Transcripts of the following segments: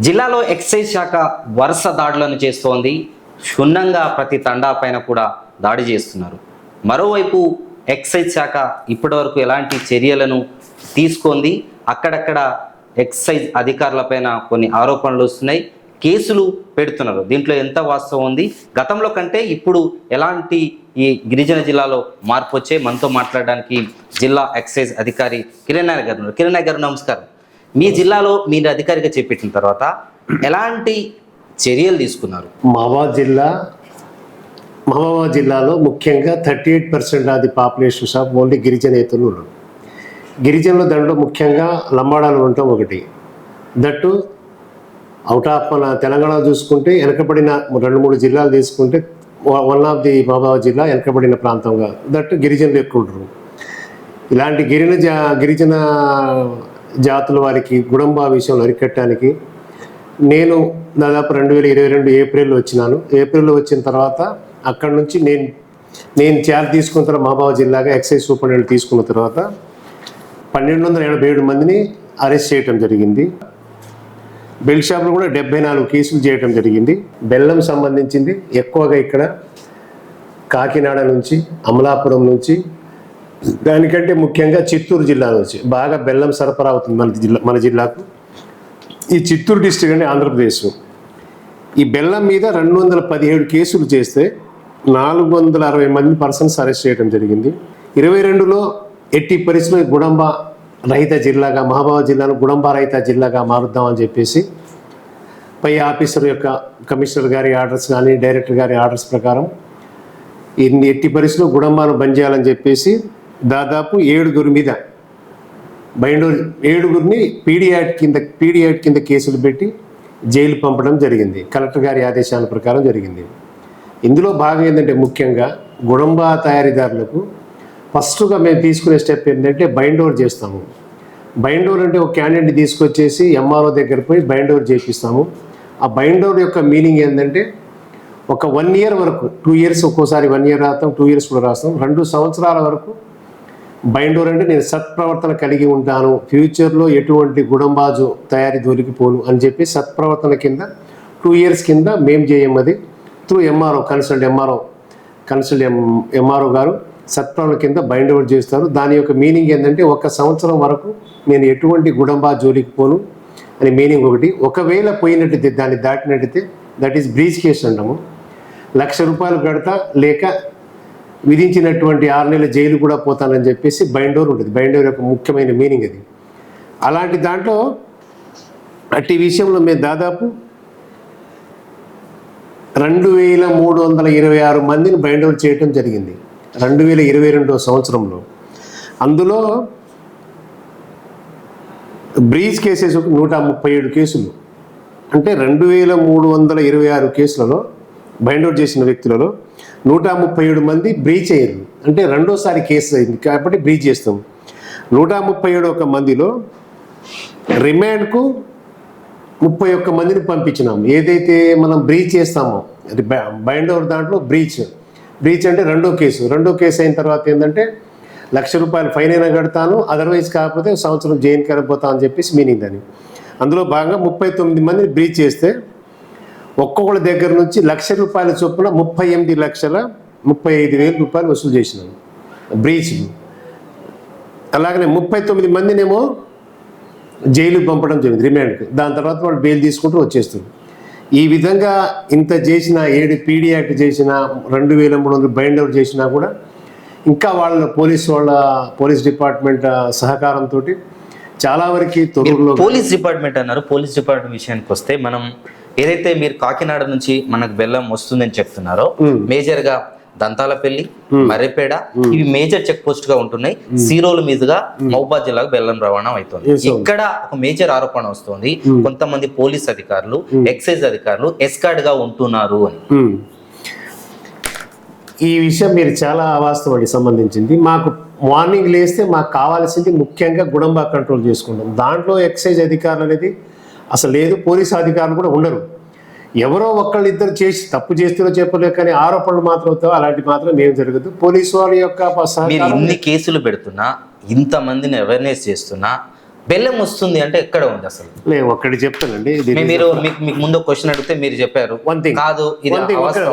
జిల్లాలో ఎక్సైజ్ శాఖ వరుస దాడులను చేస్తోంది. క్షుణ్ణంగా ప్రతి తండా పైన కూడా దాడి చేస్తున్నారు. మరోవైపు ఎక్సైజ్ శాఖ ఇప్పటివరకు ఎలాంటి చర్యలను తీసుకుంది? అక్కడక్కడ ఎక్సైజ్ అధికారులపైన కొన్ని ఆరోపణలు వస్తున్నాయి. కేసులు పెడుతున్నారు. దీంట్లో ఎంత వాస్తవం ఉంది? గతంలో కంటే ఇప్పుడు ఎలాంటి ఈ గిరిజన జిల్లాలో మార్పు వచ్చే మనతో మాట్లాడడానికి జిల్లా ఎక్సైజ్ అధికారి కిరణ్ నాయక్ గారు కిరణ్ గారు నమస్కారం. మీ జిల్లాలో మీరు అధికారిగా చేపట్టిన తర్వాత ఎలాంటి చర్యలు తీసుకున్నారు? మహబాద్ జిల్లా మహబాద్ జిల్లాలో ముఖ్యంగా థర్టీ ఎయిట్ పర్సెంట్ అది పాపులేషన్ పాపులేషన్స్ ఆఫ్ ఓన్లీ గిరిజనేతలు ఉన్నారు గిరిజనుల దాంట్లో ముఖ్యంగా లంబాడాలు ఉండటం ఒకటి. దట్టు అవుట్ ఆఫ్ మన తెలంగాణ చూసుకుంటే వెనకబడిన రెండు మూడు జిల్లాలు తీసుకుంటే వన్ ఆఫ్ ది మహబాద్ జిల్లా వెనకబడిన ప్రాంతంగా దట్టు గిరిజనులు ఎక్కువ ఉంటారు ఇలాంటి గిరిజన జా గిరిజన జాతుల వారికి గుడంబా విషయంలో అరికట్టడానికి. నేను దాదాపు రెండు వేల ఇరవై రెండు ఏప్రిల్లో వచ్చినాను. ఏప్రిల్లో వచ్చిన తర్వాత అక్కడి నుంచి నేను నేను చేర తీసుకున్న తర్వాత మహాబాబు జిల్లాగా ఎక్సైజ్ సూపరింటెండెంట్ తీసుకున్న తర్వాత పన్నెండు వందల ఎనభై ఏడు మందిని అరెస్ట్ చేయడం జరిగింది. బెల్ షాప్లో కూడా డెబ్బై నాలుగు కేసులు చేయడం జరిగింది. బెల్లం సంబంధించింది ఎక్కువగా ఇక్కడ కాకినాడ నుంచి అమలాపురం నుంచి దానికంటే ముఖ్యంగా చిత్తూరు జిల్లా నుంచి బాగా బెల్లం సరఫరా అవుతుంది మన జిల్లా మన జిల్లాకు. ఈ చిత్తూరు డిస్టిక్ అంటే ఆంధ్రప్రదేశ్. ఈ బెల్లం మీద రెండు వందల పదిహేడు కేసులు చేస్తే నాలుగు వందల అరవై మంది పర్సన్స్ అరెస్ట్ చేయడం జరిగింది. ఇరవై రెండులో ఎట్టి పరిస్థితుల్లో గుడంబ రహిత జిల్లాగా మహబాబాద్ జిల్లాను గుడంబ రహిత జిల్లాగా మారుద్దామని చెప్పేసి పై ఆఫీసర్ యొక్క కమిషనర్ గారి ఆర్డర్స్ కానీ డైరెక్టర్ గారి ఆర్డర్స్ ప్రకారం ఇన్ని ఎట్టి పరిస్థితుల్లో గుడంబాను బంద్ చేయాలని చెప్పేసి దాదాపు ఏడుగురి మీద బైండూరు ఏడుగురిని పీడియాట్ కింద పీడియాట్ కింద కేసులు పెట్టి జైలు పంపడం జరిగింది. కలెక్టర్ గారి ఆదేశాల ప్రకారం జరిగింది. ఇందులో భాగం ఏంటంటే ముఖ్యంగా గుడంబా తయారీదారులకు ఫస్ట్గా మేము తీసుకునే స్టెప్ ఏంటంటే బైండ్ చేస్తాము. బైండోర్ అంటే ఒక క్యాండిడేట్ తీసుకొచ్చేసి ఎంఆర్ఓ దగ్గర పోయి బైండోర్ చేపిస్తాము. ఆ బైండోర్ యొక్క మీనింగ్ ఏంటంటే ఒక వన్ ఇయర్ వరకు టూ ఇయర్స్ ఒక్కోసారి వన్ ఇయర్ రాస్తాం టూ ఇయర్స్ కూడా రాస్తాం. రెండు సంవత్సరాల వరకు బైండోర్ అంటే నేను సత్ప్రవర్తన కలిగి ఉంటాను. ఫ్యూచర్లో ఎటువంటి గుడంబాజు తయారీ దొరికిపోను అని చెప్పి సత్ప్రవర్తన కింద టూ ఇయర్స్ కింద మేము చేయమది through MRO consult MRO consult M MRO గారు సత్ప్రవర్తన కింద బైండ్ చేస్తారు. దాని యొక్క మీనింగ్ ఏంటంటే ఒక సంవత్సరం వరకు నేను ఎటువంటి గుడంబా జోలికి పోను అని మీనింగ్ ఒకటి. ఒకవేళ పోయినట్టయితే దాన్ని దాటినట్టయితే దట్ ఈస్ బ్రీచ్ కేసు అంటాము. లక్ష రూపాయలు కడతా లేక విధించినటువంటి ఆరు నెలల జైలు కూడా పోతానని చెప్పేసి బైండోర్ ఉంటుంది బైండోర్ యొక్క ముఖ్యమైన మీనింగ్ అది. అలాంటి దాంట్లో అట్టి విషయంలో మేము దాదాపు రెండు వేల మూడు వందల ఇరవై ఆరు మందిని బైండోర్ చేయటం జరిగింది. రెండు వేల ఇరవై రెండో సంవత్సరంలో. అందులో బ్రీజ్ కేసెస్ ఒక నూట ముప్పై ఏడు కేసులు. అంటే రెండు వేల మూడు వందల ఇరవై ఆరు కేసులలో బైండౌట్ చేసిన వ్యక్తులలో నూట ముప్పై ఏడు మంది బ్రీచ్ అయ్యారు. అంటే రెండోసారి కేసు అయింది. కాబట్టి బ్రీచ్ చేస్తాం. నూట ముప్పై ఏడు ఒక మందిలో రిమాండ్కు ముప్పై ఒక్క మందిని పంపించినాం. ఏదైతే మనం బ్రీచ్ చేస్తామో అది బైండ్ ఓవర్ దాంట్లో బ్రీచ్. బ్రీచ్ అంటే రెండో కేసు. రెండో కేసు అయిన తర్వాత ఏంటంటే లక్ష రూపాయలు ఫైన్ అయినా కడతాను అదర్వైజ్ కాకపోతే సంవత్సరం జైలుకి వెళ్ళిపోతా అని చెప్పేసి మీనింగ్ దాన్ని అందులో భాగంగా ముప్పై తొమ్మిది మందిని బ్రీచ్ చేస్తే ఒక్కొక్కరి దగ్గర నుంచి లక్ష రూపాయల చొప్పున ముప్పై ఎనిమిది లక్షల ముప్పై ఐదు వేల రూపాయలు వసూలు చేసినాను బ్రీచ్. అలాగనే ముప్పై తొమ్మిది మందినేమో జైలుకి పంపడం జరిగింది రిమాండ్కి. దాని తర్వాత వాళ్ళు బెయిల్ తీసుకుంటూ వచ్చేస్తుంది ఈ విధంగా ఇంత చేసిన ఏడు పీడీ యాక్ట్ చేసిన రెండు వేల మూడు వందలు బైండ్ అవుట్ చేసినా కూడా ఇంకా వాళ్ళ పోలీస్ వాళ్ళ పోలీస్ డిపార్ట్మెంట్ సహకారంతో చాలా వరకు పోలీస్ డిపార్ట్మెంట్ అన్నారు. పోలీస్ డిపార్ట్మెంట్ విషయానికి వస్తే మనం ఏదైతే మీరు కాకినాడ నుంచి మనకు బెల్లం వస్తుందని చెప్తున్నారో మేజర్గా దంతాలపల్లి మర్రిపేడ ఇవి మేజర్ చెక్ పోస్ట్గా ఉంటున్నాయి సీరోల మీదుగా మహబాద్ జిల్లాకు బెల్లం రవాణా అవుతుంది. ఇక్కడ ఒక మేజర్ ఆరోపణ వస్తుంది. కొంతమంది పోలీస్ అధికారులు ఎక్సైజ్ అధికారులు ఎస్కార్డ్గా ఉంటున్నారు అని. ఈ విషయం మీరు చాలా అవాస్తవానికి సంబంధించింది. మాకు మార్నింగ్ లేస్తే మాకు కావాల్సింది ముఖ్యంగా గుడంబా కంట్రోల్ చేసుకుంటాం. దాంట్లో ఎక్సైజ్ అధికారులు అనేది అసలు లేదు పోలీస్ అధికారులు కూడా ఉండరు. ఎవరో ఒక్కళ్ళు ఇద్దరు చేసి తప్పు చేస్తారో చెప్పలేక కానీ ఆరోపణలు మాత్రం అలాంటి మాత్రం ఏం జరగదు. పోలీసు వాళ్ళ యొక్క మీరు ఇన్ని కేసులు పెడుతున్నా ఇంత మందిని అవేర్నెస్ చేస్తున్నా బెల్లం వస్తుంది అంటే ఎక్కడ ఉంది అసలు? నేను ఒక్కటి చెప్తానండి మీరు మీకు ముందు క్వశ్చన్ అడిగితే మీరు చెప్పారు. కాదు.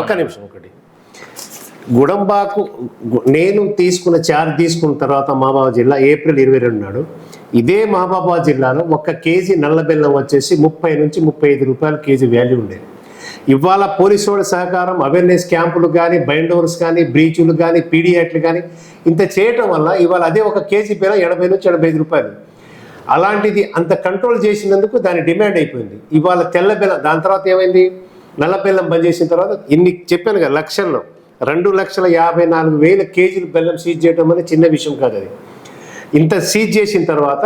ఒక్క నిమిషం ఒకటి. గుడంబాకు నేను తీసుకున్న చార్జ్ తీసుకున్న తర్వాత మహబాబా జిల్లా ఏప్రిల్ ఇరవై రెండు నాడు ఇదే మహబాబాద్ జిల్లాలో ఒక్క కేజీ నల్ల బెల్లం వచ్చేసి ముప్పై నుంచి ముప్పై ఐదు రూపాయలు కేజీ వాల్యూ ఉండేది ఇవాళ పోలీసు వాళ్ళ సహకారం అవేర్నెస్ క్యాంపులు కానీ బైండోర్స్ కానీ బ్రీచులు కానీ పీడియాట్లు కానీ ఇంత చేయటం వల్ల ఇవాళ అదే ఒక కేజీ బెల్లం ఎనభై నుంచి ఎనభై ఐదు రూపాయలు. అలాంటిది అంత కంట్రోల్ చేసినందుకు దాని డిమాండ్ అయిపోయింది. ఇవాళ తెల్ల బెల్లం దాని తర్వాత ఏమైంది? నల్ల బెల్లం బంద్ చేసిన తర్వాత ఇన్ని చెప్పాను కదా లక్షల్లో. రెండు లక్షల యాభై నాలుగు వేల కేజీలు బెల్లం సీజ్ చేయడం అనేది చిన్న విషయం కాదు అది. ఇంత సీజ్ చేసిన తర్వాత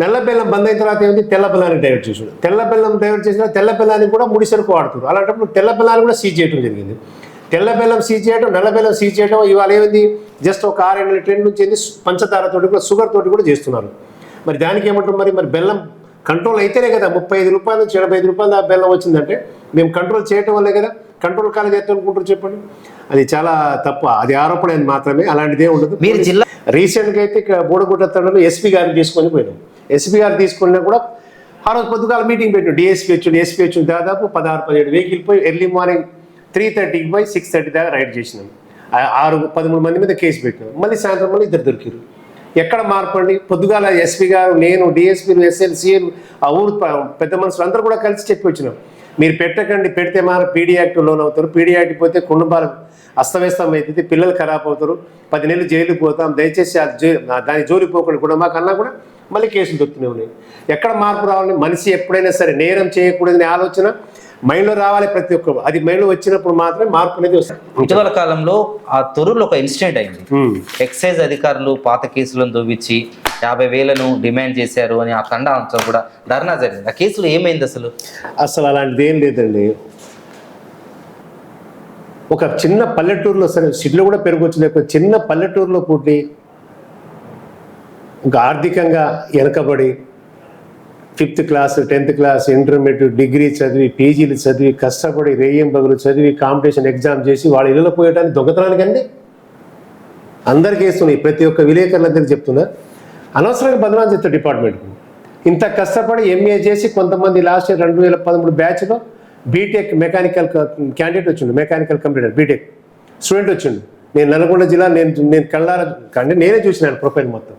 నల్ల బెల్లం బంద్ అయిన తర్వాత ఏమైంది? తెల్ల బెల్లాన్ని డైవర్ట్ చేసాడు తెల్ల బెల్లం డైవర్ట్ చేసిన తెల్ల బెల్లాన్ని కూడా ముడి సరుకు వాడుతారు అలాంటప్పుడు తెల్ల బెల్లాన్ని కూడా సీజ్ చేయడం జరిగింది. తెల్ల బెల్లం సీజ్ చేయడం నల్ల బెల్లం సీజ్ చేయడం ఇవాళ ఏమైంది? జస్ట్ ఒక ఆరు నెలల ట్రెండ్ నుంచి ఏంది? పంచదార తోటి కూడా షుగర్ తోటి కూడా చేస్తున్నారు. మరి దానికి ఏమంటారు మరి? మరి బెల్లం కంట్రోల్ అయితేనే కదా ముప్పై ఐదు రూపాయల నుంచి ఎనభై ఐదు రూపాయల ఆ బెల్లం వచ్చిందంటే మేము కంట్రోల్ చేయటం వల్లే కదా? కంట్రోల్ కాలేజ్ ఎత్త అనుకుంటారు చెప్పండి? అది చాలా తప్పు. అది ఆరోపణ మాత్రమే అలాంటిదే ఉండదు. మీరు జిల్లా రీసెంట్గా అయితే ఇక్కడ బోడగుట్ట తండలో ఎస్పీ గారిని తీసుకొని పోయినాం. ఎస్పీ గారు తీసుకున్నా కూడా ఆ రోజు పొద్దుగాల మీటింగ్ పెట్టాం డిఎస్పీ వచ్చిండు. ఎస్పీ వచ్చిండు దాదాపు పదహారు పదిహేడు వెహికల్ పోయి ఎర్లీ మార్నింగ్ త్రీ థర్టీకి పోయి సిక్స్ థర్టీ దాకా రైడ్ చేసినాం. ఆరు పదమూడు మంది మీద కేసు పెట్టినాం. మళ్ళీ సాయంత్రం మళ్ళీ ఇద్దరు దొరికారు ఎక్కడ మార్పండి పొద్దుగాల ఎస్పీ గారు నేను డిఎస్పీలు ఎస్ఎల్ సిఎల్ ఆ ఊరు పెద్ద మనుషులు అందరూ కూడా కలిసి చెప్పి వచ్చినాం. మీరు పెట్టకండి పెడితే మాత్రం పీడీ యాక్ట్ లోన్ అవుతారు. పీడీ యాక్ట్ పోతే కుటుంబాలు అస్తవ్యస్తం అవుతుంది. పిల్లలు ఖరాబ్ అవుతారు. పది నెలలు జైలు పోతాం. దయచేసి దాని జోలి పోకుండా కుటుంబా కన్నా కూడా మళ్ళీ కేసులు దొరుకుతూనే ఉన్నాయి. ఎక్కడ మార్పు రావాలని మనిషి ఎప్పుడైనా సరే నేరం చేయకూడదనే ఆలోచన మైండ్లో రావాలి ప్రతి ఒక్కరు. అది మైండ్లో వచ్చినప్పుడు మాత్రమే మార్పు అనేది వస్తుంది. ఇటీవల కాలంలో ఆ తొర్రూరులో ఒక ఇన్సిడెంట్ అయింది. ఎక్సైజ్ అధికారులు పాత కేసులను దొవ్వించి యాభై వేలను డిమాండ్ చేశారు అని ఆ తండా అంతా కూడా ధర్నా జరిగింది. ఆ కేసులో ఏమైంది అసలు? అసలు అలాంటిది ఏం లేదండి. ఒక చిన్న పల్లెటూరులో సరే సిటీలో కూడా పెరగవచ్చు లేకపోతే చిన్న పల్లెటూరులో పుట్టి ఒక ఆర్థికంగా వెనకబడి fifth class tenth class intermediate degree చదివి పీజీలు చదివి కష్టపడి రేయం బదులు చదివి కాంపిటీషన్ ఎగ్జామ్ చేసి వాళ్ళ ఇళ్ళలో పోయటానికి దొంగతనానికండి? అందరికీ వేస్తున్నాయి. ప్రతి ఒక్క విలేకరులందరికీ చెప్తున్నా. అనవసరంగా బదనాలు చేస్తారు డిపార్ట్మెంట్కి ఇంత కష్టపడి ఎంఏ చేసి కొంతమంది లాస్ట్ ఇయర్ రెండు వేల పదమూడు బ్యాచ్లో బీటెక్ మెకానికల్ క్యాండిడేట్ వచ్చిండు. మెకానికల్ కంప్యూటర్ బీటెక్ స్టూడెంట్ వచ్చిండు. నేను నల్గొండ జిల్లా నేను నేను కళ్ళారా అంటే నేనే చూసినాను ప్రొఫైల్ మొత్తం.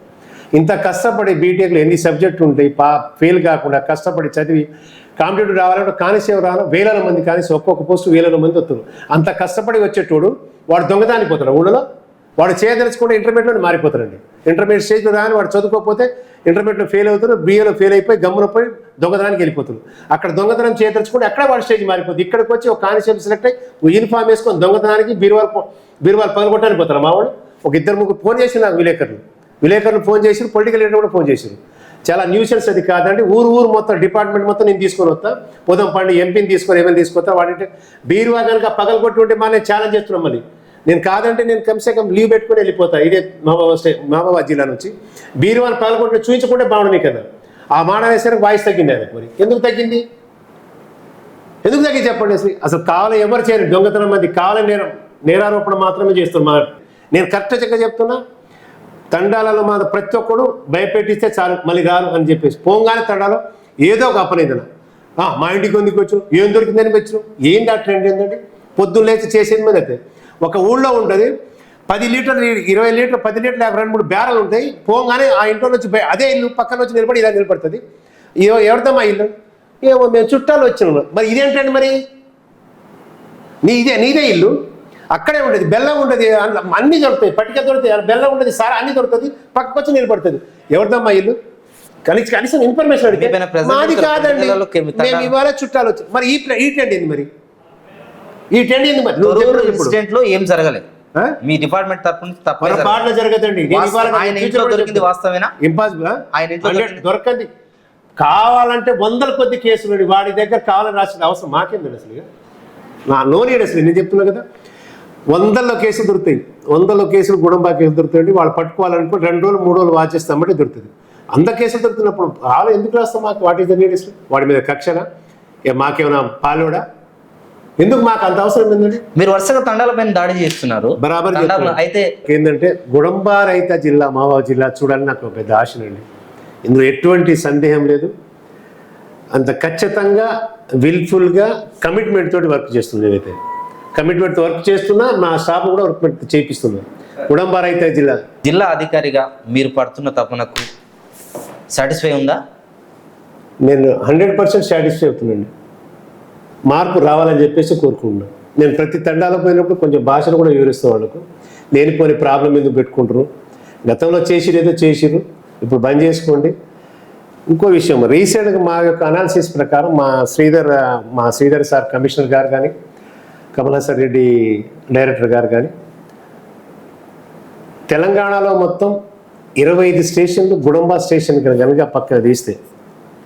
ఇంత కష్టపడి బీటెక్లో ఎన్ని సబ్జెక్టు ఉంటాయి పా ఫెయిల్ కాకుండా కష్టపడి చదివి కాంపిటేటివ్ రావాలంటే కానిసేవ రావాలి వేల మంది కానీ ఒక్కొక్క పోస్టు వేల మంది వస్తారు అంత కష్టపడి వచ్చేటోడు వాడు దొంగదానికి పోతాడు. ఊళ్ళో వాడు చేయదలుచుకుంటే ఇంటర్మీడియట్లో మారిపోతారండి ఇంటర్మీడియట్ స్టేజ్లో రాని వాడు చదువుకోకపోతే ఇంటర్మీడియట్లో ఫెయిల్ అవుతారు బీఏలో ఫెయిల్ అయిపోయి గమ్మున పోయి దొంగతనానికి వెళ్ళిపోతారు అక్కడ దొంగతనం చేయదలుచుకుంటే అక్కడ వాడు స్టేజ్ మారిపోతుంది. ఇక్కడికి వచ్చి ఒక కానిస్టేబుల్ సెలెక్ట్ అయ్యి యూనిఫామ్ వేసుకొని దొంగతనానికి బీరువాలు పో- బీరువాలు పగలగొట్టడానికి పోతారు మా వాళ్ళు ఒక ఇద్దరు ముగ్గురు ఫోన్ చేసి నాకు విలేకరులు. విలేకరులు ఫోన్ చేసి పొలిటికల్ లీడర్ కూడా ఫోన్ చేశారు చాలా న్యూసెన్స్ అది కాదండి. ఊరు ఊరు మొత్తం డిపార్ట్మెంట్ మొత్తం నేను తీసుకొని వస్తా. పోదాం పండి ఎంపీని తీసుకొని ఏమైనా తీసుకొస్తా. వాడింటే బీరువా కనుక పగలగొట్టి ఉంటే మా నేను ఛాలెంజ్ చేస్తున్నాం మళ్ళీ. నేను కాదంటే నేను కమ్సే కమ్ లీవ్ పెట్టుకొని వెళ్ళిపోతా. ఇదే మహబాబా స్టే మహబాబాద్ జిల్లా నుంచి. బీరువాని పగలగొట్టి చూపించకుంటే బాగుండు కదా ఆ మాట అనేసరికి వాయిస్ తగ్గింది ఆయనకు మరి. ఎందుకు తగ్గింది? ఎందుకు తగ్గింది చెప్పండి అసలు. అసలు కావాలి ఎవరు చేయరు. దొంగతనం మంది కావాలని నేరం. నేరారోపణ మాత్రమే చేస్తున్నారు నేను కరెక్ట్ చెక్క చెప్తున్నా? తండాలలో మా ప్రతి ఒక్కడు భయపెట్టిస్తే చాలు మళ్ళీ రారు అని చెప్పేసి. పోగానే తండాలో ఏదో ఒక అపనిందన. "ఆ, మా ఇంటికి ఎందుకు వచ్చు ఏం దొరికిందని వచ్చావు ఏంటి ఆ ట్రెండ్ ఏంటంటే పొద్దున్న లేచి చేసేది మీద అయితే. ఒక ఊళ్ళో ఉంటుంది పది లీటర్లు ఇరవై లీటర్ పది లీటర్లు యాభై రెండు మూడు బ్యారలు ఉంటాయి. పోగానే ఆ ఇంట్లో నుంచి అదే ఇల్లు పక్కన వచ్చి నిలబడి ఇలా నిలబడుతుంది. ఎవరితో మా ఇల్లు? ఏమో మేము చుట్టాలు వచ్చినాము మరి ఇదేంటండి మరి? నీ ఇదే నీదే ఇల్లు? అక్కడే ఉండేది బెల్లం ఉండదు అన్ని దొరుకుతాయి. పట్టిక దొరుకుతాయి బెల్లం ఉండదు సారా అన్ని దొరుకుతుంది పక్కకు వచ్చి నిలబడుతుంది. ఎవరిదమ్మా ఇల్లు? కనీసం కనీసం ఇన్ఫర్మేషన్ అడిగితే? మాది కాదండి. మేము ఇవాళ చుట్టాలు వచ్చి మరి ఈ ఈ ట్రెండ్ ఏంది మరి? ఈ ట్రెండ్ ఏంది మరి? ఇన్సిడెంట్లో ఏం జరగలేదు? మీ డిపార్ట్మెంట్ తరపు నుంచి. పొరపాటున జరగదండి ఆయన ఇంట్లో దొరికింది. వాస్తవేనా ఇంపాసిబుల్ ఆయన ఇంట్లో. దొరకంది. కావాలంటే వందల కొద్ది కేసులు. వాడి దగ్గర కావాలని రాసిన అవసరం అసలు ఇక? నా నోని అసలు నేను చెప్తున్నా కదా. వందల్లో కేసులు దొరుకుతాయి. వందల్లో కేసులు గుడంబా కేసులు దొరుకుతాయండి వాళ్ళు పట్టుకోవాలనుకో రెండు రోజులు మూడు రోజులు వాచేస్తామంటే దొరుకుతుంది. అంత కేసులు దొరుకుతున్నప్పుడు వాళ్ళు ఎందుకు రాస్తాం మాకు? వాట్ ఈస్ ద వాడి మీద కక్షనా? ఏ మాకేమైనా పాలోడా ఎందుకు మాకు అంత అవసరం ఏంటండి మీరు వరుసగా తండాలపైన దాడి చేస్తున్నారు. బరాబర్. అయితే ఏంటంటే గుడంబా రైత జిల్లా మావా జిల్లా చూడాలని నాకు పెద్ద ఆశనండి. ఇందులో ఎటువంటి సందేహం లేదు. అంత ఖచ్చితంగా విల్ఫుల్గా కమిట్మెంట్ తోటి వర్క్ చేస్తుంది నేనైతే. కమిట్మెంట్ వర్క్ చేస్తున్నా మా స్టాఫ్ కూడా వర్క్ చేపిస్తున్నా ఉడంబ రైత జిల్లా. జిల్లా అధికారిగా మీరు పడుతున్న తపనకు సాటిస్ఫై ఉందా? నేను హండ్రెడ్ పర్సెంట్ సాటిస్ఫై అవుతున్నాండి మార్పు రావాలని చెప్పేసి కోరుకుంటున్నాను నేను ప్రతి తండాలో పోయినప్పుడు కొంచెం భాషను కూడా వివరిస్తాను వాళ్ళకు. లేనిపోని ప్రాబ్లం ఎందుకు పెట్టుకుంటారు గతంలో చేసిరు ఏదో చేసిరు ఇప్పుడు బంద్ చేసుకోండి. ఇంకో విషయం రీసెంట్గా మా యొక్క అనాలిసిస్ ప్రకారం మా శ్రీధర్ మా శ్రీధర్ సార్ కమిషనర్ గారు కానీ కమలాసర్ రెడ్డి డైరెక్టర్ గారు కానీ. తెలంగాణలో మొత్తం ఇరవై ఐదు స్టేషన్లు గుడంబా స్టేషన్ కనుక పక్కన తీస్తే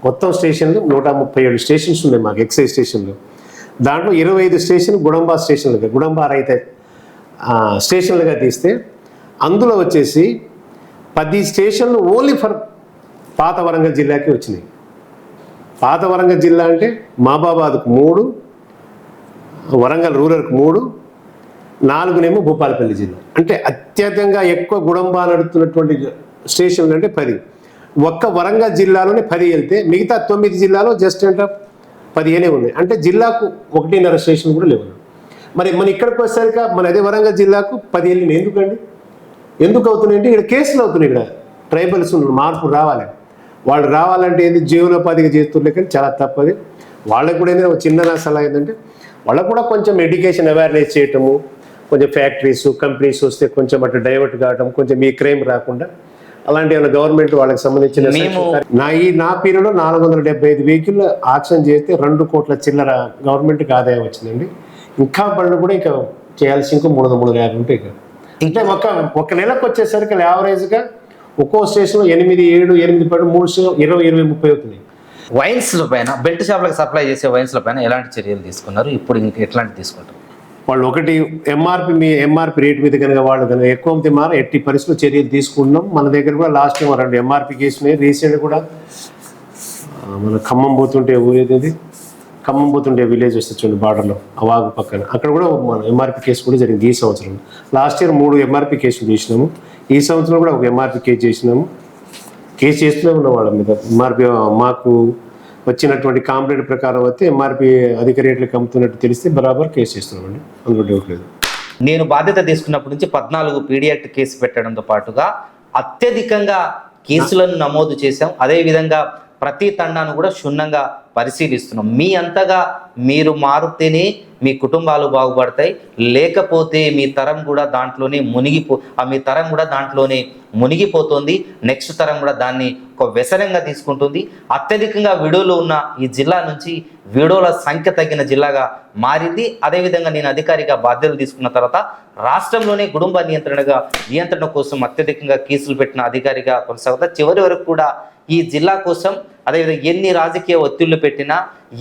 మొత్తం స్టేషన్లు నూట ముప్పై ఏడు స్టేషన్స్ ఉన్నాయి మాకు ఎక్సైజ్ స్టేషన్లు. దాంట్లో ఇరవై ఐదు స్టేషన్లు గుడంబా స్టేషన్లుగా గుడంబా రైతే స్టేషన్లుగా తీస్తే అందులో వచ్చేసి పది స్టేషన్లు ఓన్లీ ఫర్ పాత వరంగల్ జిల్లాకి వచ్చినాయి. పాత వరంగల్ జిల్లా అంటే మహబాబాద్కు మూడు వరంగల్ రూరల్కి మూడు నాలుగునేమో భూపాలపల్లి జిల్లా. అంటే అత్యధికంగా ఎక్కువ గుడంబా నడుపుతున్నటువంటి స్టేషన్లు అంటే పది. ఒక్క వరంగల్ జిల్లాలోనే పది వెళ్తే మిగతా తొమ్మిది జిల్లాలో జస్ట్ అంటే పదిహేనే ఉన్నాయి. అంటే జిల్లాకు ఒకటిన్నర స్టేషన్ కూడా లేవు. మరి మన ఇక్కడికి వచ్చేసరికి మన అదే వరంగల్ జిల్లాకు పది వెళ్ళినాయి ఎందుకండి? ఎందుకు అవుతున్నాయి అంటే ఇక్కడ కేసులు అవుతున్నాయి ఇక్కడ. ట్రైబల్స్ మార్పు రావాలి. వాళ్ళు రావాలంటే ఏంది? జీవనోపాధిగా చేస్తుండే కానీ చాలా తప్పది. వాళ్ళకు కూడా ఏంటంటే ఒక చిన్న సలహా ఏంటంటే వాళ్ళకు కూడా కొంచెం ఎడ్యుకేషన్ అవేర్నెస్ చేయటము కొంచెం ఫ్యాక్టరీస్ కంపెనీస్ వస్తే కొంచెం అటు డైవర్ట్ కావటం కొంచెం ఈ క్రైమ్ రాకుండా అలాంటి ఏమైనా గవర్నమెంట్ వాళ్ళకి సంబంధించిన నా ఈ నా పీరియడ్లో నాలుగు వందల డెబ్బై ఐదు వెహికల్ ఆక్షన్ చేస్తే రెండు కోట్ల చిల్లర గవర్నమెంట్కి ఆదాయం వచ్చిందండి ఇంకా పనులు కూడా ఇంకా చేయాల్సి ఇంకా మూడు వందల మూడు యాభై ఉంటాయి ఇక. అంటే ఒక ఒక నెలకు వచ్చేసరికి యావరేజ్గా ఒక్కో స్టేషన్లో ఎనిమిది ఏడు ఎనిమిది పడు మూడు స్టేషన్ ఇరవై ఇరవై ముప్పై అవుతుంది వైన్స్ల పైన బెల్ట్ షాప్లకు సప్లై చేసే వైన్స్ల పైన ఎలాంటి చర్యలు తీసుకున్నారు? ఇప్పుడు ఇంక ఎట్లాంటి తీసుకుంటారు? వాళ్ళు ఒకటి ఎంఆర్పి మీ ఎంఆర్పి రేట్ మీద కనుక వాళ్ళు కనుక ఎక్కువ తిమ్మారు ఎట్టి పరిస్థితుల్లో చర్యలు తీసుకుంటున్నాం. మన దగ్గర కూడా లాస్ట్ టైం రెండు ఎంఆర్పి కేసులు రీసెంట్ కూడా మన ఖమ్మం పోతుంటే ఊరేది ఖమ్మం పోతుంటే విలేజ్ వస్తుంది చూడండి బార్డర్లో అవాగు పక్కన. అక్కడ కూడా మన ఎంఆర్పి కేసు కూడా జరిగింది ఈ సంవత్సరం. లాస్ట్ ఇయర్ మూడు ఎంఆర్పి కేసులు చేసినాము. ఈ సంవత్సరం కూడా ఒక ఎంఆర్పి కేసు చేసినాము. కేసు చేస్తూనే ఉన్నాం వాళ్ళ మీద. ఎంఆర్పి మాకు వచ్చినటువంటి కాంప్లైంట్ ప్రకారం అయితే ఎంఆర్పి అధిక రేట్లకు అమ్ముతున్నట్టు తెలిస్తే బరాబర్ కేసు చేస్తున్నామండి అందులో డౌట్ లేదు. నేను బాధ్యత తీసుకున్నప్పటి నుంచి పద్నాలుగు పీడియాక్ట్ కేసు పెట్టడంతో పాటుగా అత్యధికంగా కేసులను నమోదు చేశాం. అదేవిధంగా ప్రతి తండాను కూడా క్షుణ్ణంగా పరిశీలిస్తున్నాం. మీ అంతగా మీరు మారుతేనే మీ కుటుంబాలు బాగుపడతాయి. లేకపోతే మీ తరం కూడా దాంట్లోనే మునిగిపో ఆ మీ తరం కూడా దాంట్లోనే మునిగిపోతుంది. నెక్స్ట్ తరం కూడా దాన్ని ఒక వ్యసనంగా తీసుకుంటుంది. అత్యధికంగా వీడియోలు ఉన్న ఈ జిల్లా నుంచి వీడియోల సంఖ్య తగ్గిన జిల్లాగా మారింది. అదేవిధంగా నేను అధికారిగా బాధ్యతలు తీసుకున్న తర్వాత రాష్ట్రంలోనే కుటుంబ నియంత్రణగా నియంత్రణ కోసం అత్యధికంగా కేసులు పెట్టిన అధికారిగా కొనసాగుతా. చివరి వరకు కూడా ఈ జిల్లా కోసం అదేవిధంగా ఎన్ని రాజకీయ ఒత్తిళ్ళు పెట్టినా